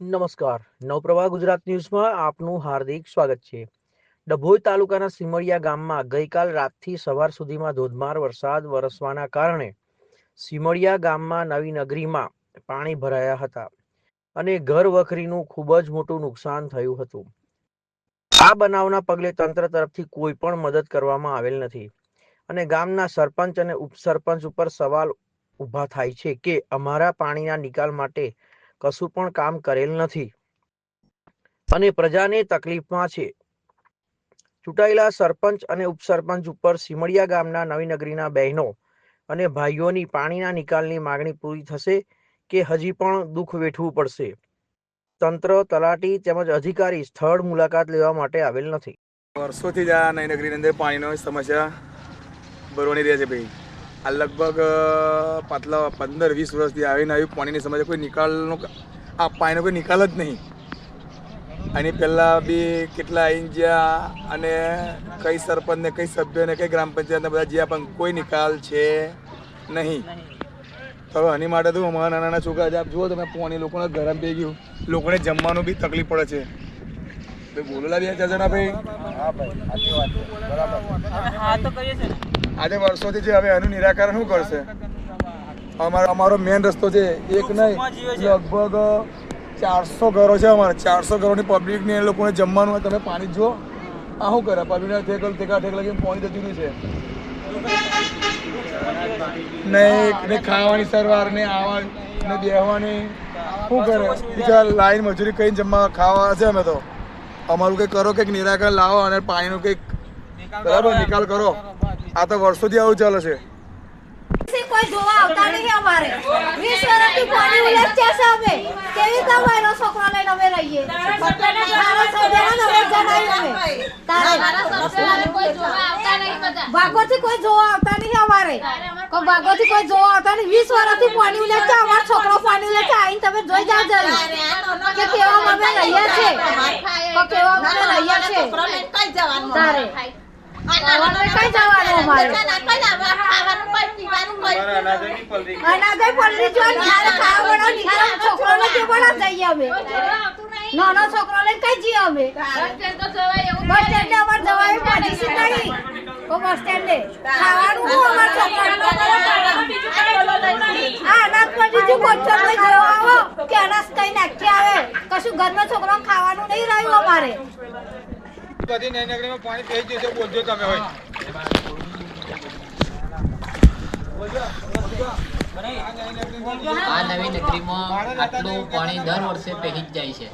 નમસ્કાર. નવપ્રવાહ ગુજરાત ન્યૂઝમાં આપનું હાર્દિક સ્વાગત છે. ડભોઈ તાલુકાના સિમડિયા ગામમાં ગઈકાલ રાતથી સવાર સુધીમાં ધોધમાર વરસાદ વરસવાના કારણે સિમડિયા ગામમાં નવી નગરીમાં પાણી ભરાયા હતા અને ઘર વખરીનું ખૂબ જ મોટું નુકસાન થયું હતું. આ બનાવના પગલે તંત્ર તરફથી કોઈ પણ મદદ કરવામાં આવેલ નથી અને ગામના સરપંચ અને ઉપસરપંચ ઉપર સવાલ ઊભા થાય છે કે અમારા પાણીના નિકાલ માટે કશું પણ કામ કરેલ નથી. અને પ્રજાને તકલીફમાં છે. ચૂંટાયેલા સરપંચ અને ઉપસરપંચ ઉપર સિમડિયા ગામના નવીનગરીના બહેનો અને ભાઈઓની પાણીના નિકાલની માગણી પૂરી થશે કે હજી પણ દુઃખ વેઠવું પડશે. તંત્ર, તલાટી તેમજ અધિકારી સ્થળ મુલાકાત લેવા માટે આવેલ નથી. વર્ષોથી જ આ નઈ અંદર પાણીનો સમસ્યા ભરવાની રહે છે ભાઈ. આ લગભગ પાછલા પંદર વીસ વર્ષથી આવીને આવી પાણીની સમસ્યા કોઈ નિકાલનો આ પાણીનો કોઈ નિકાલ જ નહીં. આની પહેલાં બી કેટલા અહીં જ્યાં અને કઈ સરપંચને કઈ સભ્યને કઈ ગ્રામ પંચાયતને બધા જ્યાં પણ કોઈ નિકાલ છે નહીં. તો હવે આની માટે તો અમારા નાના નાના છોકરા છે. આપ જુઓ તમે પાણી લોકોને ગરમ થઈ ગયું. લોકોને જમવાનું બી તકલીફ પડે છે. ભાઈ બોલેલા બે જણા ભાઈ? આજે વર્ષોથી છે હવે એનું નિરાકરણ શું કરશે? અમારો અમારો મેઇન રસ્તો છે એક નહીં લગભગ ચારસો ઘરો છે અમારે. ચારસો ઘરોની પબ્લિકને એ લોકોને જમવાનું હોય તમે પાણી જો. આ શું કરે? પબ્લિકને ઠેકલ ઠેકા ઠેક લગીને પાણી જતું છે. ને ને ખાવાની સરવાર ને આવા ને બેહવાની. શું કરે? બીજા લાઈન મજૂરી કઈ જમવા ખાવા છે અમે તો. અમારું કંઈક કરો કંઈક નિરાકરણ લાવો અને પાણીનું કંઈક બરાબર નિકાલ કરો. આ તો વર્ષોથી આવું ચાલે છે. કોઈ જોવા આવતા નહીં અમારે. વીસ વર્ષથી પાણી ઉલેટ છે અમે કેવી તમારો છોકરો લઈને અમે રહીએ? કોઈ જોવા આવતા નહીં અમારે. ભાગોથી કોઈ જોવા આવતા નહીં. વીસ વર્ષથી પાણી ઉલેટ છે? છોકરો પાણી ઉલેટ છે? તમે જોઈ જાવ જરી. કે કેવા અમે રહ્યા છે કેવા કઈ જવાનું અમારે? અનાજય પલરી જો જઈએ અમે. નાનો છોકરો લઈને કઈ જઈએ અમે? બસ સ્ટેન્ડે અમાર જવાય પાછી છે નહીં. બસ સ્ટેન્ડે. ખાવાનું હું અમાર છોકરા હા અનાજ પડી જો કોચર લઈ જવા આવો. કે અનાજ કઈ નાખી આવે? કશું ઘરનો છોકરો ખાવાનું નહીં રહ્યું અમારે. બધી નવી નગરીમાં પાણી થઈ જશે બોલજો તમે હોય. આ નવી નગરીમાં આટલું પાણી દર વર્ષે પહેરી જ જાય છે.